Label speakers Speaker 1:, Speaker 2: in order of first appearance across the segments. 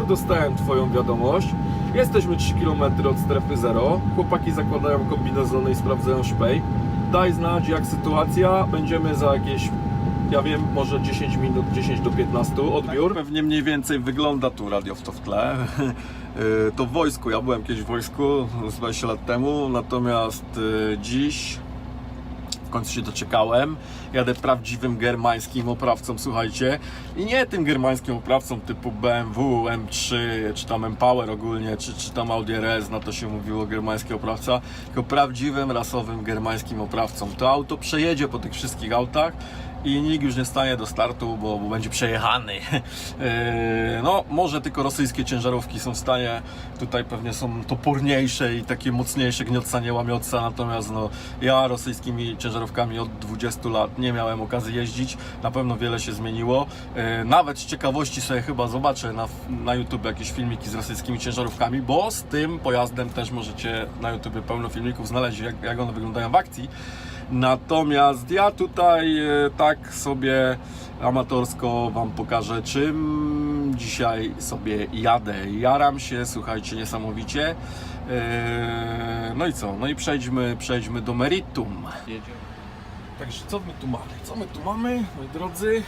Speaker 1: Dostałem Twoją wiadomość. Jesteśmy 3 km od strefy 0. Chłopaki zakładają kombinezony i sprawdzają szpej. Daj znać jak sytuacja, będziemy za jakieś, ja wiem, może 10 minut, 10 do 15 odbiór. Tak pewnie mniej więcej wygląda tu radiowco w tle. Y, To w wojsku, ja byłem kiedyś w wojsku z 20 lat temu, natomiast y, dziś w końcu się doczekałem. Jadę prawdziwym germańskim oprawcą, słuchajcie. I nie tym germańskim oprawcą typu BMW, M3, czy tam Empower ogólnie, czy, czy tam Audi RS, na to się mówiło germański oprawca, tylko prawdziwym rasowym germańskim oprawcą. To auto przejedzie po tych wszystkich autach i nikt już nie stanie do startu, bo, bo będzie przejechany. Eee, no, może tylko rosyjskie ciężarówki są w stanie, tutaj pewnie są toporniejsze i takie mocniejsze gniotca, nie łamiotca, natomiast no, ja rosyjskimi ciężarówkami od 20 lat nie miałem okazji jeździć, na pewno wiele się zmieniło. Eee, nawet z ciekawości sobie chyba zobaczę na, na YouTube jakieś filmiki z rosyjskimi ciężarówkami, bo z tym pojazdem też możecie na YouTube pełno filmików znaleźć, jak, jak one wyglądają w akcji. Natomiast ja tutaj e, tak sobie amatorsko Wam pokażę, czym dzisiaj sobie jadę. Jaram się, słuchajcie, niesamowicie. E, No i co? No i przejdźmy, przejdźmy do meritum. Także co my tu mamy? Co my tu mamy, moi drodzy?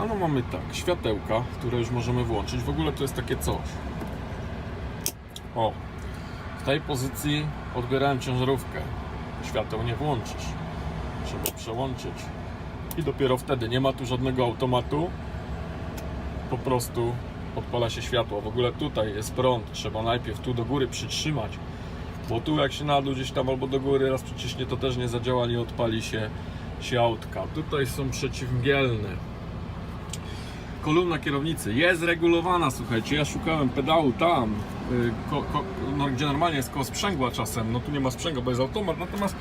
Speaker 1: Ano mamy tak, światełka, które już możemy włączyć. W ogóle to jest takie coś. O, w tej pozycji odbierałem ciężarówkę. Świateł nie włączysz. Trzeba przełączyć. I dopiero wtedy nie ma tu żadnego automatu. Po prostu odpala się światło. W ogóle tutaj jest prąd. Trzeba najpierw tu do góry przytrzymać. Bo tu jak się na dół gdzieś tam albo do góry raz przyciśnie, to też nie zadziała, nie odpali się, się autka. Tutaj są przeciwmgielne. Kolumna kierownicy jest regulowana, słuchajcie, ja szukałem pedału tam, y, ko, ko, no, gdzie normalnie jest koło sprzęgła czasem, no tu nie ma sprzęgła, bo jest automat, natomiast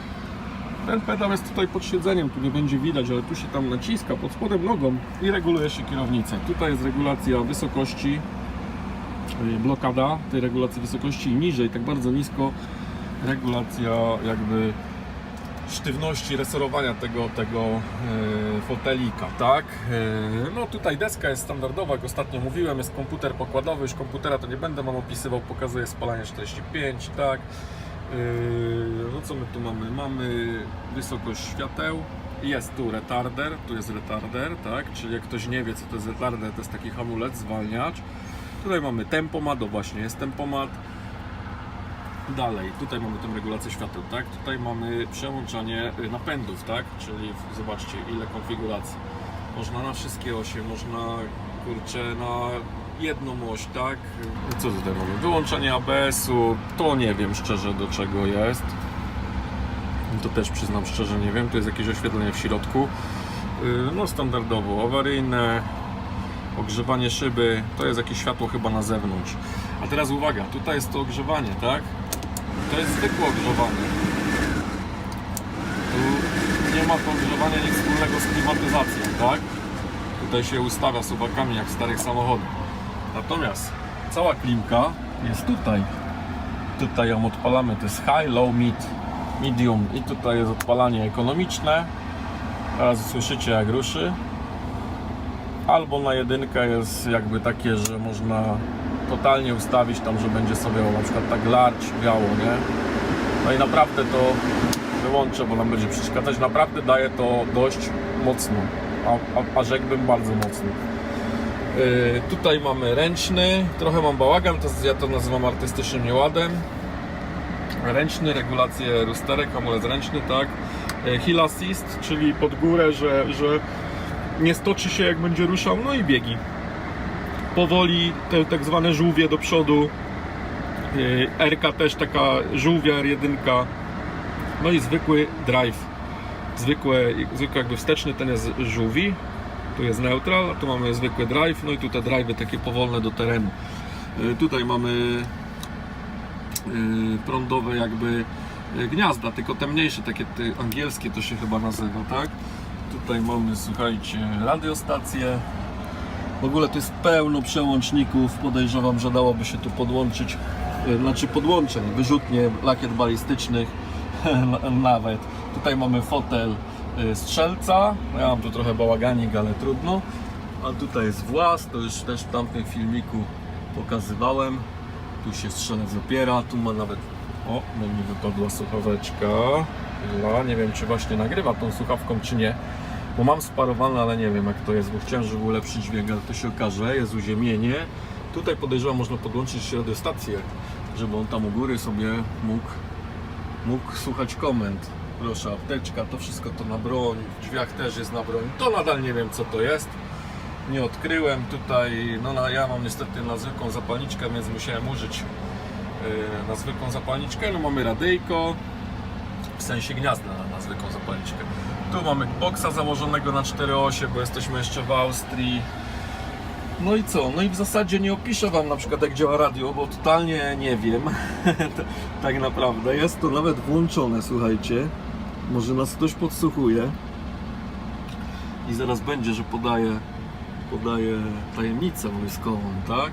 Speaker 1: ten pedał jest tutaj pod siedzeniem, tu nie będzie widać, ale tu się tam naciska pod spodem nogą i reguluje się kierownicę. Tutaj jest regulacja wysokości, y, blokada tej regulacji wysokości i niżej, tak bardzo nisko regulacja jakby sztywności resorowania tego, tego e, fotelika, tak? E, no tutaj deska jest standardowa, jak ostatnio mówiłem, jest komputer pokładowy, już komputera to nie będę Wam opisywał, pokazuje spalanie 45, tak? E, no co my tu mamy? Mamy wysokość świateł, jest tu retarder, tu jest retarder, tak? Czyli jak ktoś nie wie co to jest retarder, to jest taki hamulec, zwalniacz. Tutaj mamy tempomat, o właśnie jest tempomat. Dalej, tutaj mamy tę regulację świateł, tak? Tutaj mamy przełączanie y, napędów, tak? Czyli zobaczcie ile konfiguracji. Można na wszystkie osie, można kurczę na jedną oś, tak? Co tutaj mamy? Wyłączenie ABS-u, to nie wiem szczerze do czego jest. To też przyznam szczerze nie wiem, to jest jakieś oświetlenie w środku. Y, No standardowo awaryjne, ogrzewanie szyby, to jest jakieś światło chyba na zewnątrz. A teraz uwaga, tutaj jest to ogrzewanie, tak? To jest zwykłe ogrzewanie. Tu nie ma to ogrzewania nic wspólnego z klimatyzacją, tak? Tutaj się ustawia suwakami jak w starych samochodach. Natomiast cała klimka jest tutaj. Tutaj ją odpalamy, to jest high, low, mid, medium i tutaj jest odpalanie ekonomiczne. Teraz słyszycie jak ruszy albo na jedynkę jest jakby takie, że można totalnie ustawić tam, że będzie sobie na przykład tak larć biało, nie? No i naprawdę to wyłączę, bo nam będzie przeszkadzać. Naprawdę daje to dość mocno, a, a, a rzekłbym bardzo mocno. Yy, tutaj mamy ręczny, trochę mam bałagan, to ja to nazywam artystycznym nieładem. Ręczny, regulację rusterek, hamulec ręczny, tak. Yy, Hill assist, czyli pod górę, że, że nie stoczy się jak będzie ruszał, no i biegi. Powoli te tak zwane żółwie do przodu. Yy, RK też taka żółwia R1. No i zwykły drive. Zwykłe, zwykły jakby wsteczny, ten jest żółwi. Tu jest neutral, a tu mamy zwykły drive. No i tu te drive'y takie powolne do terenu. Yy, Tutaj mamy yy, prądowe jakby gniazda, tylko te mniejsze, takie te angielskie to się chyba nazywa, tak? Tutaj mamy, słuchajcie, radiostację. W ogóle to jest pełno przełączników. Podejrzewam, że dałoby się tu podłączyć, e, znaczy podłączeń, wyrzutnie lakier balistycznych nawet. Tutaj mamy fotel e, strzelca. Ja mam tu trochę bałaganik, ale trudno. A tutaj jest włas, to już też w tamtym filmiku pokazywałem. Tu się strzelec opiera, tu ma nawet... O, no mi wypadła słuchaweczka. Nie wiem czy właśnie nagrywa tą słuchawką czy nie. Bo mam sparowane, ale nie wiem jak to jest, bo chciałem, żeby ulepszyć dźwięk, ale to się okaże. Jest uziemienie. Tutaj podejrzewam, można podłączyć radiostację, żeby on tam u góry sobie mógł, mógł słuchać komend. Proszę, apteczka, to wszystko to na broń, w drzwiach też jest na broń. To nadal nie wiem co to jest. Nie odkryłem tutaj, no ja mam niestety na zwykłą zapalniczkę, więc musiałem użyć yy, na zwykłą zapalniczkę. No mamy radyjko, w sensie gniazda na, na zwykłą zapalniczkę. Tu mamy boksa założonego na 4.8, bo jesteśmy jeszcze w Austrii. No i co? No i w zasadzie nie opiszę Wam na przykład jak działa radio, bo totalnie nie wiem. tak naprawdę. Jest to nawet włączone, słuchajcie. Może nas ktoś podsłuchuje. I zaraz będzie, że podaje, podaje tajemnicę wojskową, tak?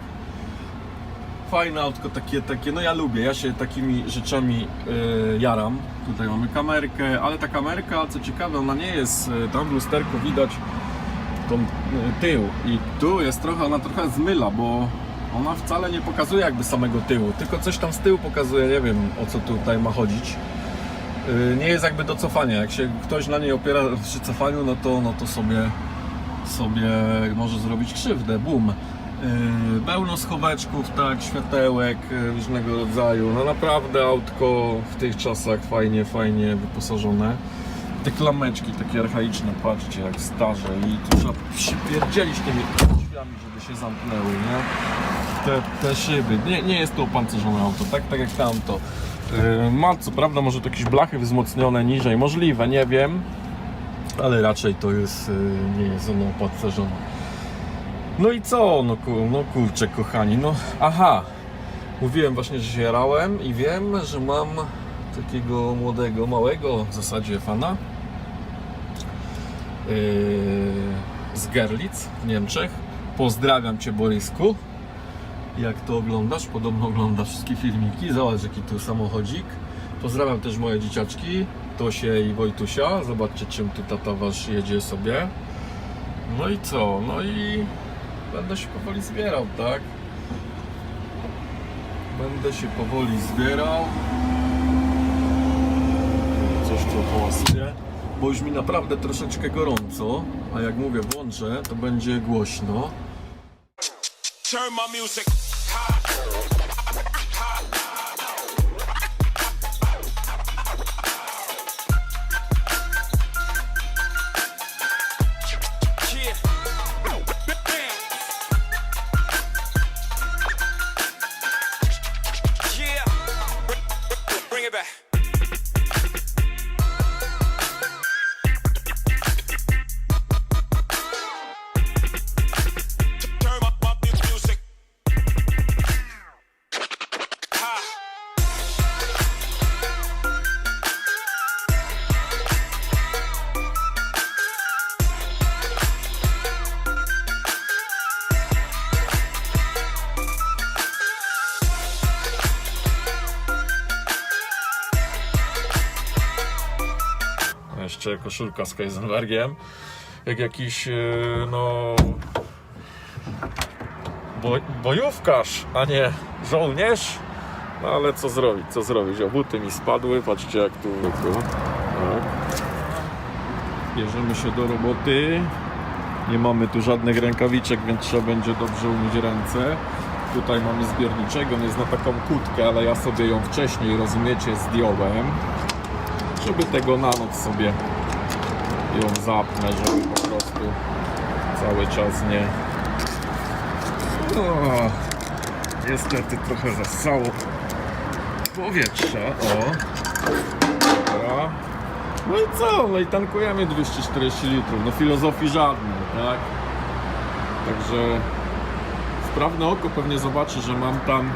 Speaker 1: Fajne autko, takie, takie, no ja lubię, ja się takimi rzeczami yy, jaram. Tutaj mamy kamerkę, ale ta kamerka, co ciekawe, ona nie jest, yy, tam w lusterku widać tą y, tył i tu jest trochę, ona trochę zmyla, bo ona wcale nie pokazuje jakby samego tyłu, tylko coś tam z tyłu pokazuje, nie wiem o co tutaj ma chodzić. Y, Nie jest jakby do cofania, jak się ktoś na niej opiera przy cofaniu, no to, no to sobie, sobie może zrobić krzywdę, bum. Yy, Pełno schoweczków, tak, światełek yy, różnego rodzaju. No naprawdę autko w tych czasach fajnie, fajnie wyposażone. Te klameczki takie archaiczne, patrzcie jak starze i tu trzeba przypierdzielić tymi drzwiami, żeby się zamknęły, nie? Te, te szyby. Nie, nie jest to opancerzone auto, tak, tak jak tamto. Yy, ma co prawda może to jakieś blachy wzmocnione niżej, możliwe, nie wiem. Ale raczej to jest, nie jest ono opancerzone. No i co? No, kur, no kurczę, kochani, no aha. Mówiłem właśnie, że się jarałem i wiem, że mam takiego młodego, małego w zasadzie fana yy, z Gerlitz w Niemczech. Pozdrawiam Cię Borysku. Jak to oglądasz? Podobno oglądasz wszystkie filmiki. Zobacz jaki tu samochodzik. Pozdrawiam też moje dzieciaczki, Tosię i Wojtusia. Zobaczcie czym tu tata wasz jedzie sobie. No i co? No i będę się powoli zbierał, tak? Będę się powoli zbierał. Coś tu hałasuje, bo już mi naprawdę troszeczkę gorąco, a jak mówię włączę, to będzie głośno.
Speaker 2: Turn my music.
Speaker 1: Jeszcze koszulka z Heisenbergiem. Jak jakiś, e, no... Bo, bojówkarz, a nie żołnierz. No ale co zrobić, co zrobić? O, buty mi spadły, patrzcie jak tu wygląda. Tak. Bierzemy się do roboty. Nie mamy tu żadnych rękawiczek, więc trzeba będzie dobrze umyć ręce. Tutaj mamy zbiorniczego, on jest na taką kutkę, ale ja sobie ją wcześniej, rozumiecie, zdjąłem żeby tego na noc sobie ją zapnę, żeby po prostu cały czas nie o, niestety trochę zasało powietrza o. Dobra. No i co, no i tankujemy 240 litrów. No filozofii żadnej, tak? Także wprawne oko pewnie zobaczy, że mam tam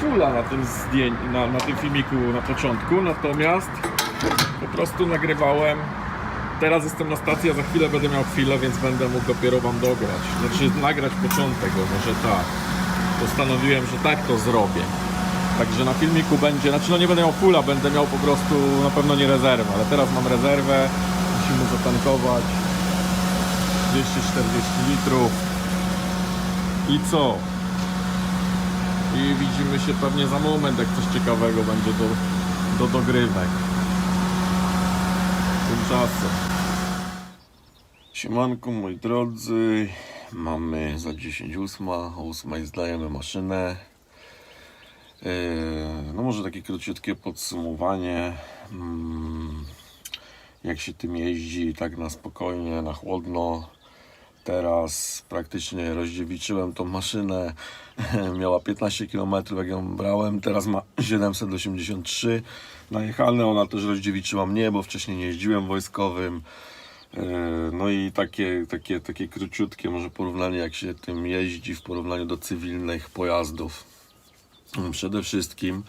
Speaker 1: fula na tym zdjęciu, na, na tym filmiku na początku, natomiast po prostu nagrywałem. Teraz jestem na stacji, a za chwilę będę miał chwilę, więc będę mógł dopiero wam dograć. Znaczy nagrać początek, może tak. Postanowiłem, że tak to zrobię. Także na filmiku będzie, znaczy no nie będę miał fula, będę miał po prostu na pewno nie rezerwę, ale teraz mam rezerwę, musimy zatankować. 240 litrów. I co? I widzimy się pewnie za moment, jak coś ciekawego będzie do, do dogrywek. Tymczasem. Siemanko moi drodzy, mamy za 10 ósma, o 8 zdajemy maszynę. Yy, No może takie króciutkie podsumowanie. Mm, Jak się tym jeździ tak na spokojnie, na chłodno. Teraz praktycznie rozdziewiczyłem tą maszynę. Miała 15 km jak ją brałem, teraz ma 783 najechane. Ona też rozdziewiczyła mnie, bo wcześniej nie jeździłem wojskowym. Yy, No i takie, takie, takie króciutkie może porównanie jak się tym jeździ w porównaniu do cywilnych pojazdów. Przede wszystkim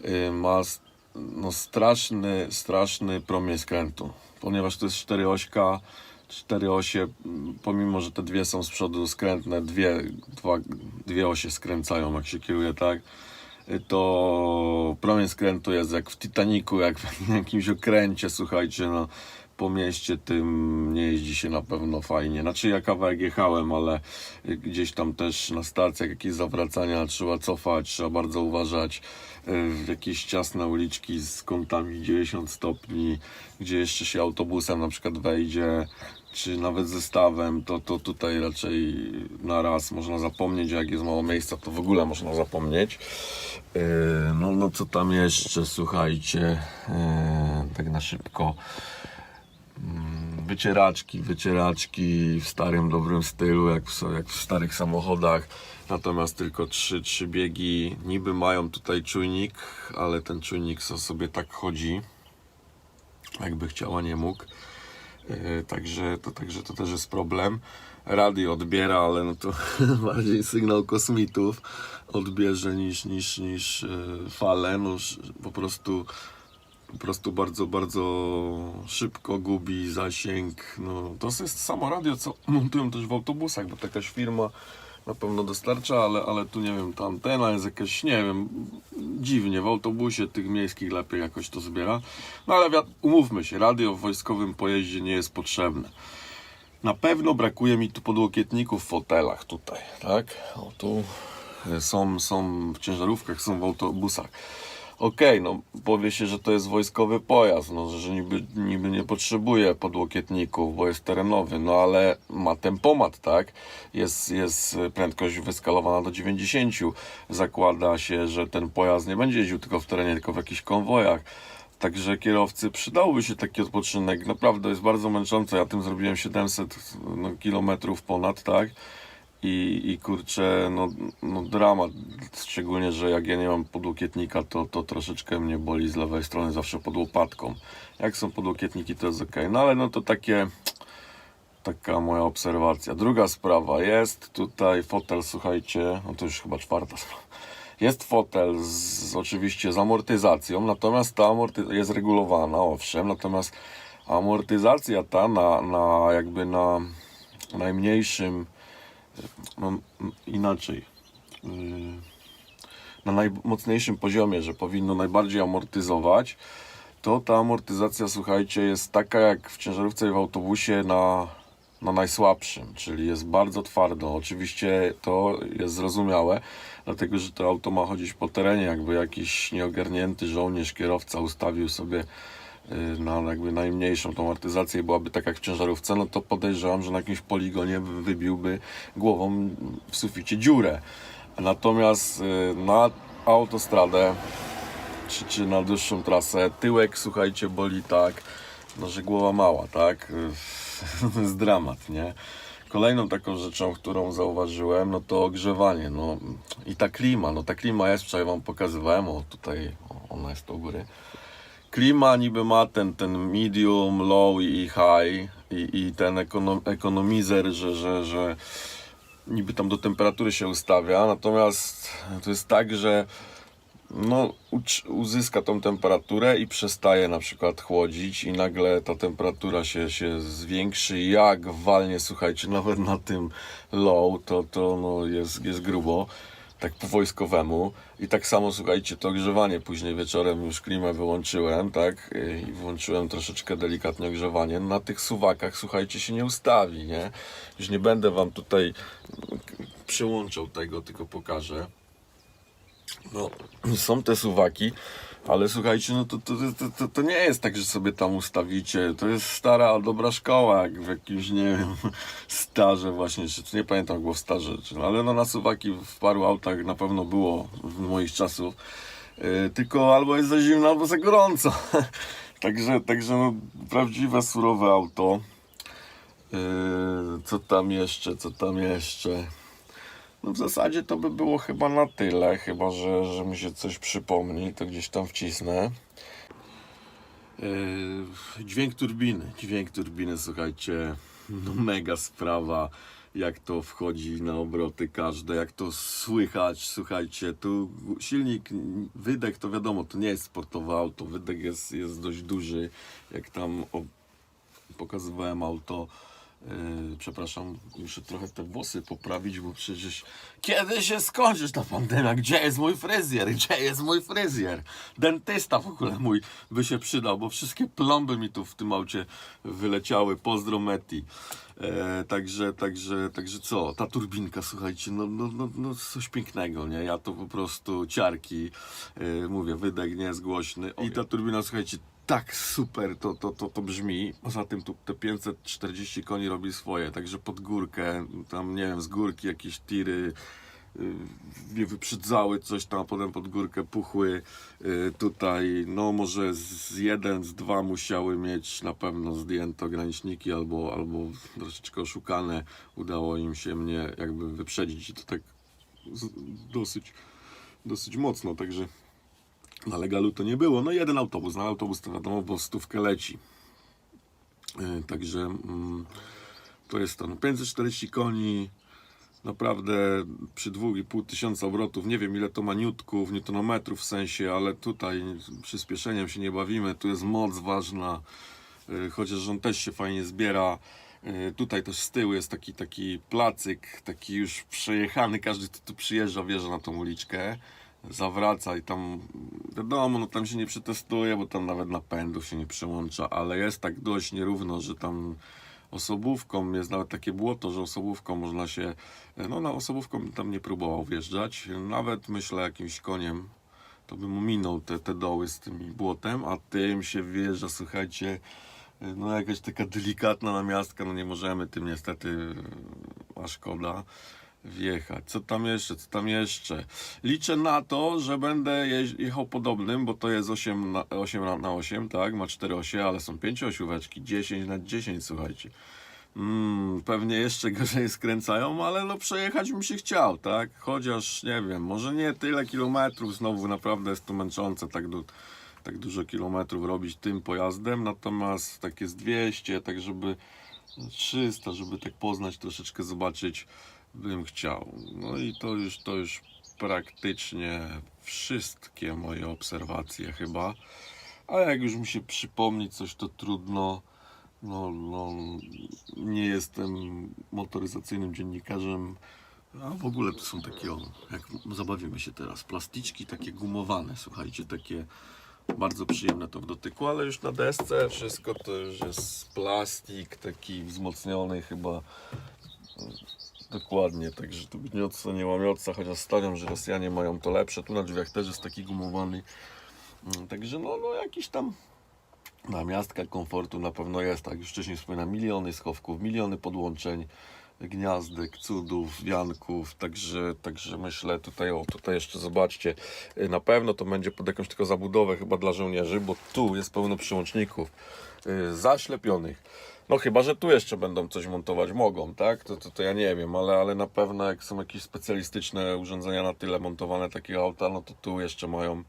Speaker 1: yy, ma no, straszny, straszny promień skrętu, ponieważ to jest 4 ośka, 4 osie, pomimo że te dwie są z przodu skrętne, dwie, dwa, dwie osie skręcają jak się kieruje tak, y, to promień skrętu jest jak w Titaniku, jak w jakimś okręcie, słuchajcie, no po mieście tym nie jeździ się na pewno fajnie. Znaczy ja kawałek jechałem, ale gdzieś tam też na stacjach jakieś zawracania trzeba cofać, trzeba bardzo uważać. Y, W jakieś ciasne uliczki z kątami 90 stopni, gdzie jeszcze się autobusem na przykład wejdzie, czy nawet zestawem, to, to tutaj raczej na raz można zapomnieć, jak jest mało miejsca, to w ogóle można zapomnieć. Yy, No, no co tam jeszcze, słuchajcie, yy, tak na szybko. Wycieraczki, wycieraczki w starym, dobrym stylu, jak w, jak w starych samochodach. Natomiast tylko trzy, trzy biegi. Niby mają tutaj czujnik, ale ten czujnik sobie tak chodzi, jakby chciała, nie mógł. Yy, Także to, także to też jest problem. Radio odbiera, ale no to bardziej sygnał kosmitów odbierze niż, niż, niż yy, fale. No, po prostu po prostu bardzo, bardzo szybko gubi zasięg. No, to jest samo radio, co montują też w autobusach, bo jakaś firma na pewno dostarcza, ale, ale tu nie wiem, ta antena jest jakaś, nie wiem, dziwnie, w autobusie tych miejskich lepiej jakoś to zbiera. No ale umówmy się, radio w wojskowym pojeździe nie jest potrzebne. Na pewno brakuje mi tu podłokietników w fotelach tutaj, tak? O, tu e, są, są w ciężarówkach, są w autobusach. Okej, no powie się, że to jest wojskowy pojazd, no, że niby, niby nie potrzebuje podłokietników, bo jest terenowy, no ale ma tempomat, tak? Jest, jest prędkość wyskalowana do 90. Zakłada się, że ten pojazd nie będzie jeździł tylko w terenie, tylko w jakichś konwojach. Także kierowcy przydałby się taki odpoczynek. Naprawdę jest bardzo męczące. Ja tym zrobiłem 700 no, kilometrów ponad, tak? I, i kurczę, no, no dramat. Szczególnie, że jak ja nie mam podłokietnika, to, to troszeczkę mnie boli z lewej strony zawsze pod łopatką. Jak są podłokietniki, to jest ok. No ale no to takie taka moja obserwacja. Druga sprawa jest tutaj fotel, słuchajcie, no to już chyba czwarta sprawa. Jest fotel z, oczywiście z amortyzacją, natomiast ta amorty- jest regulowana, owszem, natomiast amortyzacja ta na, na jakby na najmniejszym, no, inaczej, yy, na najmocniejszym poziomie, że powinno najbardziej amortyzować, to ta amortyzacja, słuchajcie, jest taka jak w ciężarówce i w autobusie na, na najsłabszym, czyli jest bardzo twardo. Oczywiście to jest zrozumiałe, dlatego że to auto ma chodzić po terenie, jakby jakiś nieogarnięty żołnierz, kierowca ustawił sobie y, na jakby najmniejszą tą amortyzację i byłaby tak jak w ciężarówce, no to podejrzewam, że na jakimś poligonie wybiłby głową w suficie dziurę. Natomiast y, na autostradę czy, czy na dłuższą trasę. Tyłek, słuchajcie, boli tak, no, że głowa mała, tak? To jest dramat, nie? Kolejną taką rzeczą, którą zauważyłem, no to ogrzewanie, no i ta klima, no ta klima jest, wczoraj wam pokazywałem, o tutaj, ona jest u góry. Klima niby ma ten, ten medium, low i high i, i ten ekonom, ekonomizer, że, że, że niby tam do temperatury się ustawia, natomiast to jest tak, że no, uzyska tą temperaturę i przestaje na przykład chłodzić i nagle ta temperatura się, się zwiększy jak walnie, słuchajcie, nawet na tym low to, to no, jest, jest grubo. Tak po wojskowemu. I tak samo, słuchajcie, to ogrzewanie. Później wieczorem już klimę wyłączyłem, tak? I włączyłem troszeczkę delikatnie ogrzewanie. Na tych suwakach, słuchajcie, się nie ustawi, nie? Już nie będę wam tutaj przyłączał tego, tylko pokażę. No, są te suwaki, ale słuchajcie, no to, to, to, to, nie jest tak, że sobie tam ustawicie. To jest stara, dobra szkoła, jak w jakimś, nie wiem, starze właśnie, czy nie pamiętam, jak było w starze, czy, ale no na suwaki w paru autach na pewno było w moich czasów. Yy, tylko albo jest za zimno, albo za gorąco. także, także no, prawdziwe, surowe auto. Yy, co tam jeszcze, co tam jeszcze? No w zasadzie to by było chyba na tyle, chyba że, że mi się coś przypomni, to gdzieś tam wcisnę. Yy, dźwięk turbiny, dźwięk turbiny, słuchajcie, no mega sprawa, jak to wchodzi na obroty każde, jak to słychać, słuchajcie, tu silnik, wydech to wiadomo, to nie jest sportowe auto, wydech jest, jest dość duży, jak tam pokazywałem auto, przepraszam, muszę trochę te włosy poprawić, bo przecież kiedy się skończysz ta pandemia? Gdzie jest mój fryzjer? Gdzie jest mój fryzjer? Dentysta w ogóle mój by się przydał, bo wszystkie plomby mi tu w tym aucie wyleciały. Pozdro Meti. E, także, także, także co? Ta turbinka, słuchajcie, no, no, no, no coś pięknego, nie? Ja to po prostu ciarki, e, mówię, wydech nie jest głośny. I ta turbina, słuchajcie, tak super to, to, to, to brzmi. Poza tym tu te 540 koni robi swoje, także pod górkę, tam nie wiem, z górki jakieś tiry y, mnie wyprzedzały coś tam, potem pod górkę puchły y, tutaj, no może z jeden, z dwa musiały mieć na pewno zdjęte ograniczniki albo, albo troszeczkę oszukane. Udało im się mnie jakby wyprzedzić i to tak dosyć, dosyć mocno, także na legalu to nie było. No jeden autobus, na autobus to wiadomo, bo stówkę leci. Yy, Także mm, to jest to. No 540 koni, naprawdę przy 2,5 tysiąca obrotów, nie wiem ile to ma niutków, newtonometrów w sensie, ale tutaj przyspieszeniem się nie bawimy, tu jest moc ważna, yy, chociaż on też się fajnie zbiera. Yy, Tutaj też z tyłu jest taki, taki placyk, taki już przejechany, każdy tu przyjeżdża wjeżdża na tą uliczkę, zawraca i tam, wiadomo, no tam się nie przetestuje, bo tam nawet napędów się nie przełącza, ale jest tak dość nierówno, że tam osobówką jest nawet takie błoto, że osobówką można się, no na osobówką tam nie próbował wjeżdżać, nawet myślę jakimś koniem to bym ominął te, te doły z tym błotem, a tym się wjeżdża, słuchajcie, no jakaś taka delikatna namiastka, no nie możemy tym niestety, a szkoda wjechać. Co tam jeszcze, co tam jeszcze? Liczę na to, że będę jechał podobnym, bo to jest 8 na 8, na- na 8 tak? Ma 4 osie, ale są 5 osióweczki, 10 na 10, słuchajcie. Mm, pewnie jeszcze gorzej skręcają, ale no przejechać mi się chciał, tak? Chociaż nie wiem, może nie tyle kilometrów, znowu naprawdę jest to męczące tak, du- tak dużo kilometrów robić tym pojazdem, natomiast tak jest 200, tak żeby 300, żeby tak poznać, troszeczkę zobaczyć, bym chciał. No i to już, to już praktycznie wszystkie moje obserwacje chyba. A jak już mi się przypomni coś, to trudno. No, no, nie jestem motoryzacyjnym dziennikarzem. A w ogóle to są takie, o, jak zabawimy się teraz, plasticzki takie gumowane, słuchajcie, takie bardzo przyjemne to w dotyku, ale już na desce wszystko to już jest plastik taki wzmocniony chyba Dokładnie, także tu nie łamiotca, chociaż stawiam, że Rosjanie mają to lepsze. Tu na drzwiach też jest taki gumowany. Mm, Także no, no jakiś tam namiastka komfortu na pewno jest, tak już wcześniej wspominałem, miliony schowków, miliony podłączeń, gniazdek, cudów, wianków, także, także myślę tutaj, o tutaj jeszcze zobaczcie, y, na pewno to będzie pod jakąś tylko zabudowę chyba dla żołnierzy, bo tu jest pełno przyłączników y, zaślepionych. No chyba, że tu jeszcze będą coś montować, mogą, tak? To, to, to ja nie wiem, ale, ale na pewno jak są jakieś specjalistyczne urządzenia na tyle montowane takiego auta, no to tu jeszcze mają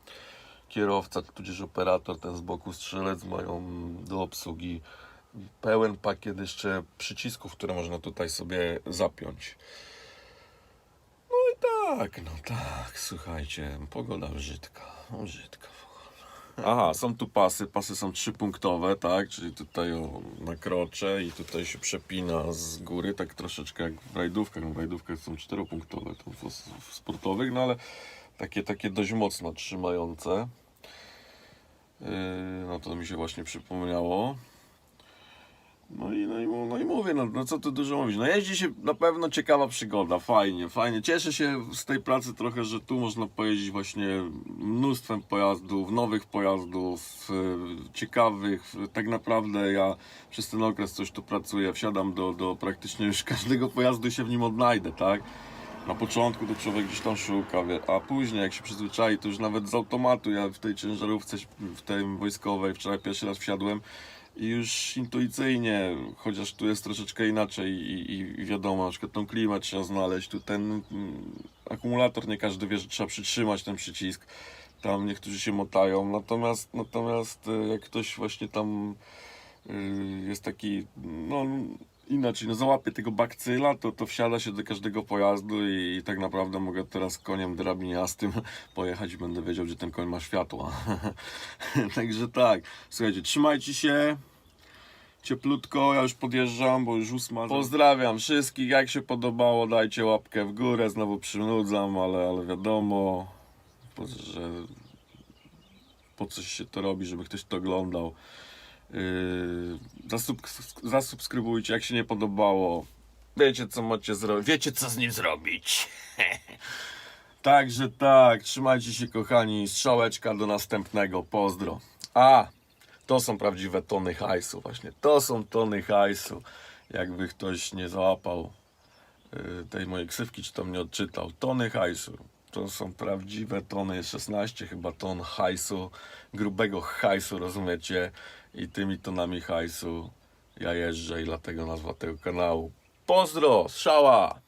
Speaker 1: kierowca, tudzież operator, ten z boku strzelec mają do obsługi pełen pakiet jeszcze przycisków, które można tutaj sobie zapiąć. No i tak, no tak, słuchajcie, pogoda brzydka, brzydka. Aha, są tu pasy. Pasy są trzypunktowe, tak? Czyli tutaj o, na krocze i tutaj się przepina z góry, tak troszeczkę jak w rajdówkach. No, w rajdówkach są czteropunktowe, to w, w sportowych, no ale takie, takie dość mocno trzymające. Yy, no to mi się właśnie przypomniało. No i, no, i, no i mówię, no, no co tu dużo mówić. No jeździ się na pewno ciekawa przygoda, fajnie, fajnie. Cieszę się z tej pracy trochę, że tu można pojeździć właśnie mnóstwem pojazdów, nowych pojazdów, yy, ciekawych. Tak naprawdę ja przez ten okres coś tu pracuję, wsiadam do, do praktycznie już każdego pojazdu i się w nim odnajdę, tak? Na początku to człowiek gdzieś tam szuka, a później jak się przyzwyczai, to już nawet z automatu, ja w tej ciężarówce, w tej wojskowej, wczoraj pierwszy raz wsiadłem i już intuicyjnie, chociaż tu jest troszeczkę inaczej i, i, wiadomo, na przykład tą klimę trzeba znaleźć, tu ten mm, akumulator, nie każdy wie, że trzeba przytrzymać ten przycisk, tam niektórzy się motają, natomiast, natomiast e, jak ktoś właśnie tam y, jest taki, no inaczej, no załapie tego bakcyla, to, to wsiada się do każdego pojazdu i, i tak naprawdę mogę teraz koniem drabiniastym pojechać i będę wiedział, gdzie ten koń ma światła. Także tak, słuchajcie, trzymajcie się. Cieplutko, ja już podjeżdżam, bo już ósma. Pozdrawiam wszystkich, jak się podobało, dajcie łapkę w górę, znowu przynudzam, ale, ale wiadomo, że po coś się to robi, żeby ktoś to oglądał. Yy, zasub- zasubskrybujcie, jak się nie podobało. Wiecie, co macie zrobić. Wiecie, co z nim zrobić. Także tak, trzymajcie się, kochani. Strzałeczka do następnego. Pozdro. A, to są prawdziwe tony hajsu, właśnie. To są tony hajsu. Jakby ktoś nie załapał yy, tej mojej ksywki, czy tam nie odczytał. Tony hajsu. To są prawdziwe tony, 16 chyba ton hajsu, grubego hajsu, rozumiecie? I tymi tonami hajsu ja jeżdżę i dlatego nazwa tego kanału. Pozdro, strzała!